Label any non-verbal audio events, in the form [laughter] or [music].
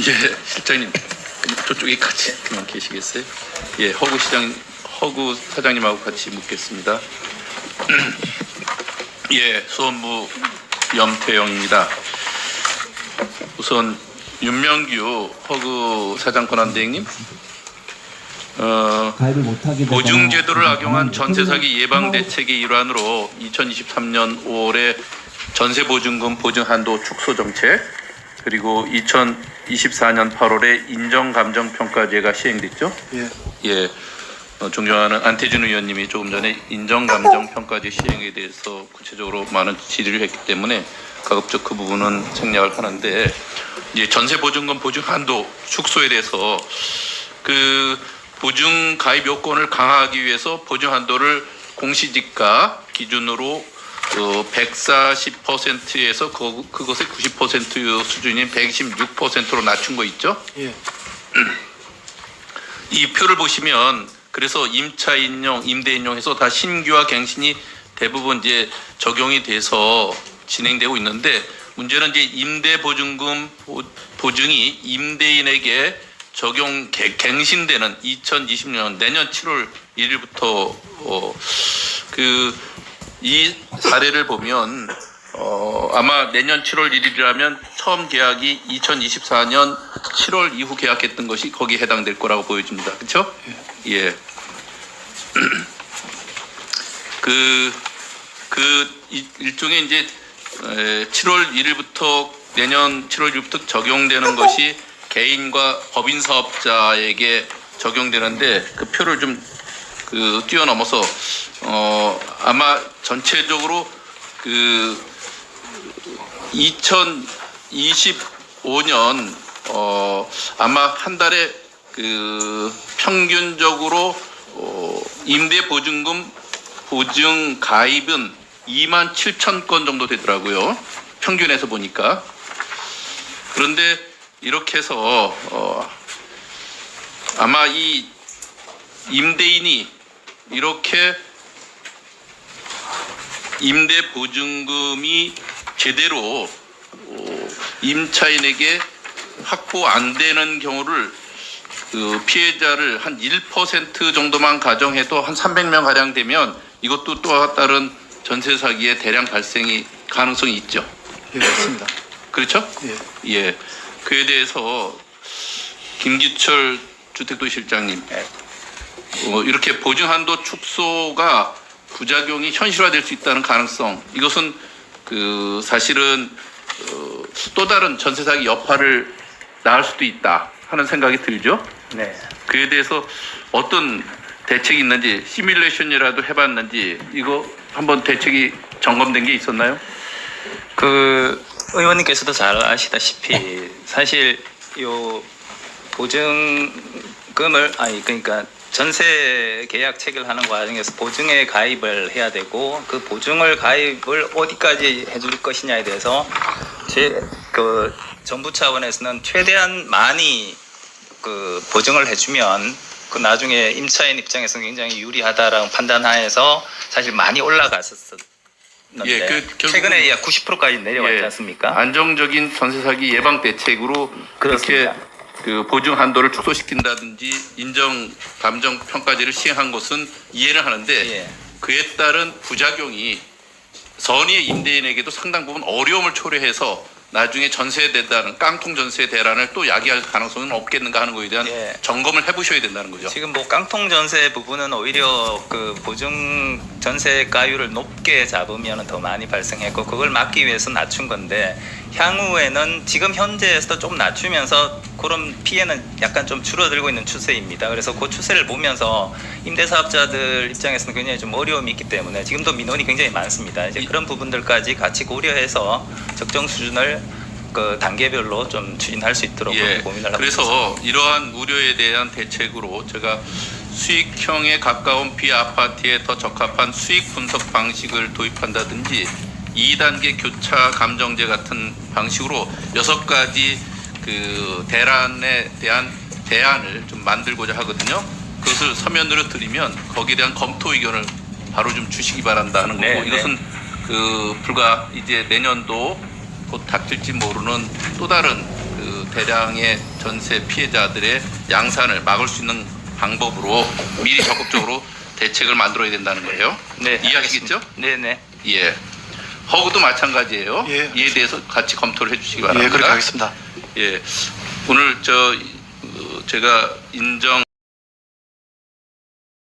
예, 실장님 저쪽에 같이 그만 계시겠어요? 예, 허구 시장 허구 사장님하고 같이 묻겠습니다. [clears throat] 예, 수원부 염태영입니다. 우선 윤명규 허구 사장 권한대행님, 어, 가입을 못하게 되거나 보증 제도를 악용한 전세 사기 예방 상황- 대책의 일환으로 2023년 5월에 전세 보증금 보증 한도 축소 정책 그리고 2024년 8월에 인정 감정 평가제가 시행됐죠. 예. 예. 어, 존경하는 안태준 의원님이 조금 전에 인정 감정 평가제 시행에 대해서 구체적으로 많은 질의를 했기 때문에 가급적 그 부분은 생략을 하는데 이제 전세 보증금 보증 한도 축소에 대해서 그 보증 가입 요건을 강화하기 위해서 보증 한도를 공시지가 기준으로 어, 140%에서 그, 그것의 90% 수준인 126%로 낮춘 거 있죠? 예. 이 표를 보시면 그래서 임차 인용, 임대 인용해서 다 신규와 갱신이 대부분 이제 적용이 돼서 진행되고 있는데 문제는 이제 임대 보증금 보- 보증이 임대인에게 적용 개- 갱신되는 2020년 내년 7월 1일부터 어, 그 이 사례를 보면 어, 아마 내년 7월 1일이라면 처음 계약이 2024년 7월 이후 계약했던 것이 거기에 해당될 거라고 보여집니다. 그렇죠? 예. [clears throat] 그, 그 이- 일종의 이제 에, 7월 1일부터 내년 7월 1일부터 적용되는 것이 개인과 법인 사업자에게 적용되는데 그 표를 좀 그 뛰어넘어서 어 아마 전체적으로 그 2025년 어 아마 한 달에 그 평균적으로 어 임대 보증금 보증 가입은 2만 7천 건 정도 되더라고요. 평균에서 보니까. 그런데 이렇게 해서 어 아마 이 임대인이 이렇게 임대 보증금이 제대로 어, 임차인에게 확보 안 되는 경우를 그 피해자를 한 1% 정도만 가정해도 한 300명 가량 되면 이것도 또 다른 전세 사기의 대량 발생이 가능성이 있죠. 예, 맞습니다. 그렇죠? 예. 예. 그에 대해서 김기철 주택도시실장님 어, 이렇게 보증 한도 축소가 부작용이 현실화될 수 있다는 가능성 이것은 그 사실은 어, 또 다른 전세 사기 여파를 낳을 수도 있다 하는 생각이 들죠. 네. 그에 대해서 어떤 대책이 있는지 시뮬레이션이라도 해봤는지 이거 한번 대책이 점검된 게 있었나요? 그 의원님께서도 잘 아시다시피 사실 요 보증금을 아니 그러니까 전세 계약 체결하는 과정에서 보증에 가입을 해야 되고 그 보증을 가입을 어디까지 해줄 것이냐에 대해서 제 그 정부 차원에서는 최대한 많이 그 보증을 해주면 그 나중에 임차인 입장에서는 굉장히 유리하다라는 판단하에서 사실 많이 올라갔었었는데 예, 그 최근에 약 90%까지 내려왔지 예, 않습니까? 안정적인 전세 사기 예방 대책으로. 그렇게 그 보증 한도를 축소시킨다든지 인정 감정 평가제를 시행한 것은 이해를 하는데 예. 그에 따른 부작용이 선의의 임대인에게도 상당 부분 어려움을 초래해서 나중에 전세에 대한 깡통 전세 대란을 또 야기할 가능성은 없겠는가 하는 것에 대한 예. 점검을 해보셔야 된다는 거죠. 지금 뭐 깡통 전세 부분은 오히려 그 보증 전세가율을 높게 잡으면 더 많이 발생했고 그걸 막기 위해서 낮춘 건데 향후에는 지금 현재에서도 좀 낮추면서 그런 피해는 약간 좀 줄어들고 있는 추세입니다. 그래서 그 추세를 보면서 임대사업자들 입장에서는 굉장히 좀 어려움이 있기 때문에 지금도 민원이 굉장히 많습니다. 이제 그런 부분들까지 같이 고려해서 적정 수준을 그 단계별로 좀 추진할 수 있도록 예. 고민을 하고 있습니다. 그래서 이러한 우려에 대한 대책으로 제가 수익형에 가까운 비아파트에 더 적합한 수익 분석 방식을 도입한다든지 2단계 교차 감정제 같은 방식으로 여섯 가지 그 대란에 대한 대안을 좀 만들고자 하거든요. 그것을 서면으로 드리면 거기에 대한 검토 의견을 바로 좀 주시기 바란다는 거고 네, 네. 이것은 그 불과 이제 내년도 곧 닥칠지 모르는 또 다른 그 대량의 전세 피해자들의 양산을 막을 수 있는 방법으로 미리 적극적으로 [laughs] 대책을 만들어야 된다는 거예요. 네, 이해하시겠죠? 네, 네. 예. 허그도 마찬가지예요. 예, 이에 대해서 같이 검토를 해주시기 예, 바랍니다. 그렇게 하겠습니다. 예. 오늘 저 어, 제가 인정